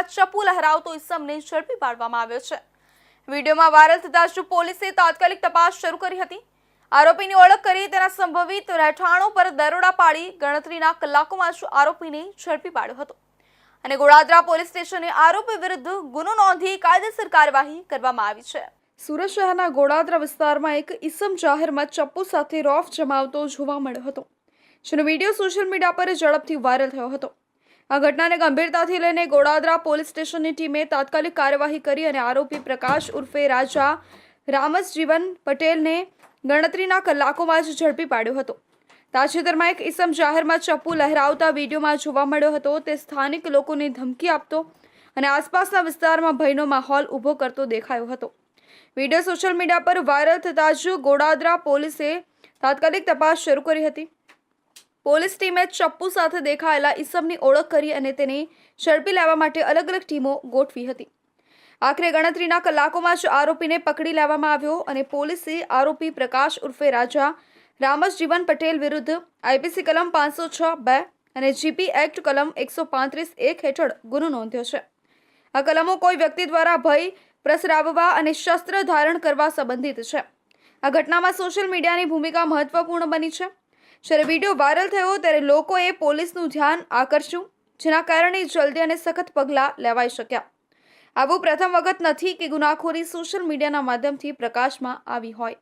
હાથમાં ચપ્પુ લહેરાવતો ઇસમને ઝડપી પાડવામાં આવ્યો છે. વિડીયોમાં વાયરલ થતા જ પોલીસે તાત્કાલિક તપાસ શરૂ કરી હતી? આરોપીની ઓળખ કરી તેના સંભવિત રહેઠાણો પર દરોડા પાડી ગણતરીના કલાકોમાં જ આરોપીને ઝડપી પાડ્યો હતો? અને ગોળાદરા પોલીસ સ્ટેશને આરોપી વિરુદ્ધ ગુનો નોંધી કાયદેસર કાર્યવાહી કરવામાં આવી છે. સુરત શહેરના ગોળાદરા વિસ્તારમાં એક ઈસમ જાહેરમાં ચપ્પુ સાથે રોફ જમાવતો જોવા મળ્યો હતો, જેનો વીડિયો સોશિયલ મીડિયા પર ઝડપથી વાયરલ થયો હતો. આ ઘટનાને ગંભીરતાથી લઈને ગોળાદરા પોલીસ સ્ટેશનની ટીમે તાત્કાલિક કાર્યવાહી કરી અને આરોપી પ્રકાશ ઉર્ફે રાજા રામસ જીવન પટેલને ગણતરીના કલાકોમાં જ ઝડપી પાડ્યો હતો. તાજેતરમાં એક ઈસમ જાહેરમાં ચપ્પુ લહેરાવતા વિડીયોમાં જોવા મળ્યો હતો. તે સ્થાનિક લોકોને ધમકી આપતો અને આસપાસના વિસ્તારમાં ભયનો માહોલ ઊભો કરતો દેખાયો હતો. વીડિયો સોશિયલ મીડિયા પર વાયરલ થતાં જ ગોડાદરા પોલીસે તાત્કાલિક તપાસ શરૂ કરી હતી. પોલીસ ટીમે ચપ્પુ સાથે દેખાયેલા ઈસમની ઓળખ કરી અને તેને ઝડપી લેવા માટે અલગ અલગ ટીમો ગોઠવી હતી. આખરે ગણતરીના કલાકોમાં જ આરોપીને પકડી લેવામાં આવ્યો અને પોલીસે આરોપી પ્રકાશ ઉર્ફે રાજા રામસ જીવન પટેલ વિરુદ્ધ આઈપીસી કલમ પાંચસો છ બે અને જીપી એક્ટ કલમ એકસો પાંત્રીસ એક હેઠળ ગુનો નોંધ્યો છે. આ કલમો કોઈ વ્યક્તિ દ્વારા ભય, પ્રસરાવવા અને શસ્ત્ર ધારણ કરવા સંબંધિત છે. આ ઘટનામાં સોશિયલ મીડિયાની ભૂમિકા મહત્વપૂર્ણ બની છે. જ્યારે વીડિયો વાયરલ થયો ત્યારે લોકોએ પોલીસનું ધ્યાન આકર્ષ્યું, જેના કારણે જલ્દી અને સખત પગલાં લેવાઈ શક્યા. આવું પ્રથમ વખત નથી કે ગુનાખોરી સોશિયલ મીડિયાના માધ્યમથી પ્રકાશમાં આવી હોય.